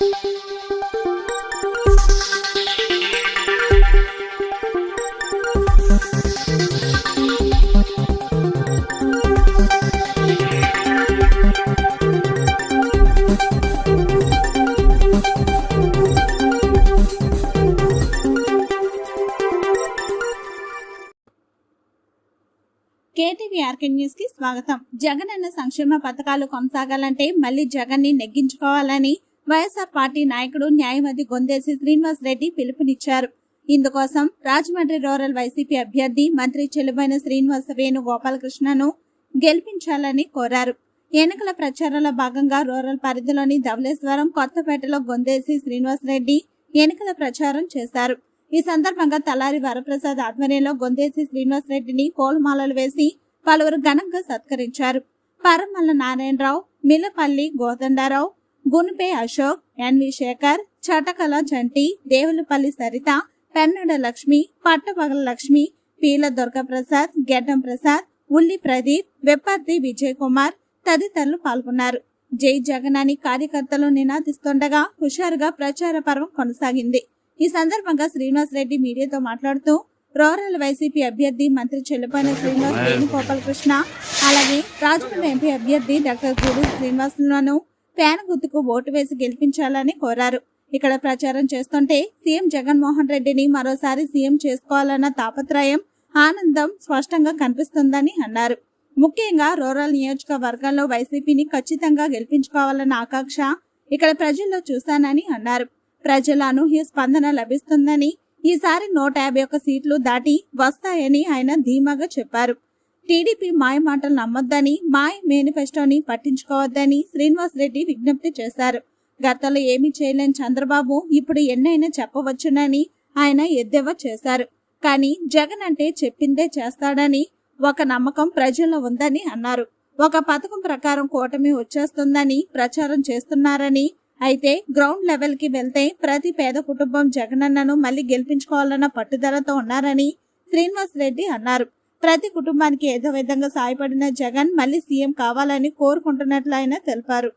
KTV RK న్యూస్కి స్వాగతం. జగన్ అన్న సంక్షేమ పథకాలు కొనసాగాలంటే మళ్ళీ జగన్ని నెగ్గించుకోవాలని వైఎస్ఆర్ పార్టీ నాయకుడు న్యాయవాది గొందేసి శ్రీనివాస్ రెడ్డి పిలుపునిచ్చారు. ఇందుకోసం రాజమండ్రి రూరల్ వైసీపీ అభ్యర్థి మంత్రి చెలుబైన శ్రీనివాస వేణు గోపాలకృష్ణను గెలిపించాలని కోరారు. ఎన్నికల ప్రచారంలో భాగంగా రూరల్ పరిధిలోని ధవళేశ్వరం కొత్తపేటలో గొందేసి శ్రీనివాస్ రెడ్డి ఎన్నికల ప్రచారం చేశారు. ఈ సందర్భంగా తలారి వరప్రసాద్ ఆధ్వర్యంలో గొందేసి శ్రీనివాస్ రెడ్డిని పూలమాలలు వేసి పలువురు ఘనంగా సత్కరించారు. పరమల్ల నారాయణరావు మిల్లపల్లి గోదండారావు గునిపే అశోక్ ఎన్వి శేఖర్ చటకల జంటి దేవులపల్లి సరిత పెన్నడ లక్ష్మి పట్టపగల లక్ష్మి పీల దుర్గప్రసాద్ గెడ్డం ప్రసాద్ ఉల్లి ప్రదీప్ వెప్పర్తి విజయ్ కుమార్ తదితరులు పాల్గొన్నారు. జై జగన్ అని కార్యకర్తలు నినాదిస్తుండగా హుషారుగా ప్రచార పర్వం కొనసాగింది. ఈ సందర్భంగా శ్రీనివాస్ రెడ్డి మీడియాతో మాట్లాడుతూ రూరల్ వైసీపీ అభ్యర్థి మంత్రి చెల్లపైన శ్రీనివాస్ వేణుగోపాల్ కృష్ణ అలాగే రాజమండ్రి ఎంపీ అభ్యర్థి డాక్టర్ గురు శ్రీనివాసులను ఫ్యాన్ గుర్తుకు ఓటు వేసి గెలిపించాలని కోరారు. ఇక్కడ ప్రచారం చేస్తుంటే సీఎం జగన్మోహన్ రెడ్డిని మరోసారి సీఎం చేసుకోవాలన్న తాపత్రయం ఆనందం స్పష్టంగా కనిపిస్తుందని అన్నారు. ముఖ్యంగా రూరల్ నియోజకవర్గంలో వైసీపీని ఖచ్చితంగా గెలిపించుకోవాలన్న ఆకాంక్ష ఇక్కడ ప్రజల్లో చూశానని అన్నారు. ప్రజల అనూహ్య స్పందన లభిస్తుందని ఈసారి నూట యాభై ఒక్క సీట్లు దాటి వస్తాయని ఆయన ధీమాగా చెప్పారు. టీడీపీ మాయ మాటలు నమ్మొద్దని మాయ మేనిఫెస్టోని పట్టించుకోవద్దని శ్రీనివాస్ రెడ్డి విజ్ఞప్తి చేశారు. గతంలో ఏమీ చేయలేని చంద్రబాబు ఇప్పుడు ఎన్నైనా చెప్పవచ్చునని ఆయన ఎద్దేవా చేశారు. కానీ జగన్ అంటే చెప్పిందే చేస్తాడని ఒక నమ్మకం ప్రజల్లో ఉందని అన్నారు. ఒక పథకం ప్రకారం కూటమి వచ్చేస్తుందని ప్రచారం చేస్తున్నారని అయితే గ్రౌండ్ లెవెల్కి వెళ్తే ప్రతి పేద కుటుంబం జగనన్నను మళ్ళీ గెలిపించుకోవాలన్న పట్టుదలతో ఉన్నారని శ్రీనివాస్ రెడ్డి అన్నారు. ప్రతి కుటుంబానికి ఏదో విధంగా సాయపడిన జగన్ మళ్ళీ సీఎం కావాలని కోరుకుంటున్నట్లు ఆయన తెలిపారు.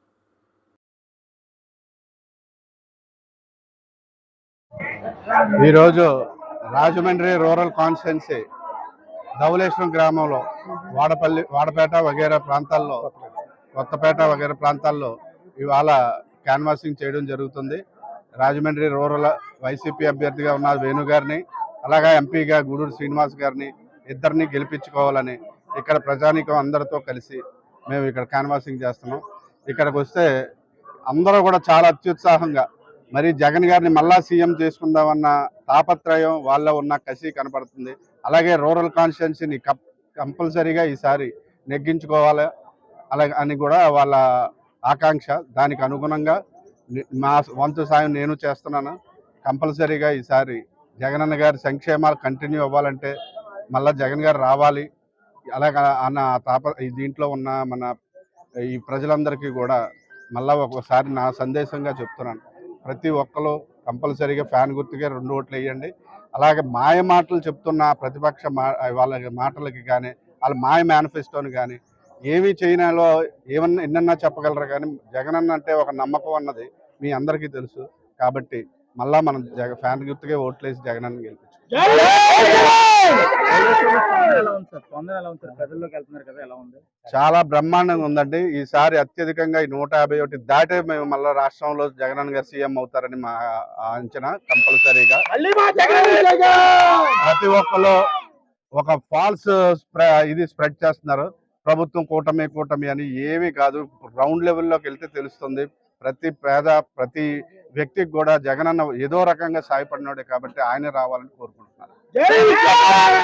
ఈరోజు రాజమండ్రి రూరల్ కాన్స్టిట్యున్సీ ధవలేశ్వరం గ్రామంలో వాడపల్లి వాడపేట వగేరా ప్రాంతాల్లో కొత్తపేట వగేరా ప్రాంతాల్లో ఇవాళ క్యాన్వాసింగ్ చేయడం జరుగుతుంది. రాజమండ్రి రూరల్ వైసీపీ అభ్యర్థిగా ఉన్న వేణు గారిని అలాగే ఎంపీగా గూడూరు శ్రీనివాస్ గారిని ఇద్దరిని గెలిపించుకోవాలని ఇక్కడ ప్రజానీకం అందరితో కలిసి మేము ఇక్కడ క్యాన్వాసింగ్ చేస్తున్నాం. ఇక్కడికి వస్తే అందరూ కూడా చాలా అత్యుత్సాహంగా మరి జగన్ గారిని మళ్ళా సీఎం చేసుకుందామన్న తాపత్రయం వాళ్ళ ఉన్న కసి కనపడుతుంది. అలాగే రూరల్ కాన్స్టిట్యున్సీని కంపల్సరీగా ఈసారి నెగ్గించుకోవాలి అలాగే అని కూడా వాళ్ళ ఆకాంక్ష. దానికి అనుగుణంగా మా వంతు సాయం నేను చేస్తున్నాను. కంపల్సరీగా ఈసారి జగనన్న గారి సంక్షేమాలు కంటిన్యూ అవ్వాలంటే మళ్ళా జగన్ గారు రావాలి. అలాగ అన్న తాప దీంట్లో ఉన్న మన ఈ ప్రజలందరికీ కూడా మళ్ళా ఒకసారి నా సందేశంగా చెప్తున్నాను. ప్రతి ఒక్కరు కంపల్సరీగా ఫ్యాన్ గుర్తుగా రెండు ఓట్లు వేయండి. అలాగే మాయ మాటలు చెప్తున్న ప్రతిపక్ష మా వాళ్ళ మాటలకి కానీ వాళ్ళ మాయ మేనిఫెస్టోని కానీ ఏమి చేయనాలో ఏమన్నా ఎన్నన్నా చెప్పగలరు కానీ జగన్ అంటే ఒక నమ్మకం అన్నది మీ అందరికీ తెలుసు. కాబట్టి మళ్ళా మనం జగ ఫ్యాన్ గుర్తుగా ఓట్లేసి జగనన్న గెలిపించు చాలా బ్రహ్మాండంగా ఉందండి. ఈసారి అత్యధికంగా ఈ నూట యాభై ఒకటి దాటే మేము మళ్ళీ రాష్ట్రంలో జగనన్న గారు సీఎం అవుతారని మా అంచనా కంపల్సరీగా. ప్రతి ఒక్కరు ఒక ఫాల్స్ ఇది స్ప్రెడ్ చేస్తున్నారు. ప్రభుత్వం కూటమి కూటమి అని ఏమీ కాదు. గ్రౌండ్ లెవెల్లోకి వెళ్తే తెలుస్తుంది. ప్రతి పేద ప్రతి వ్యక్తికి కూడా జగనన్న ఏదో రకంగా సాయపడినాడే కాబట్టి ఆయన రావాలని కోరుకుంటున్నారు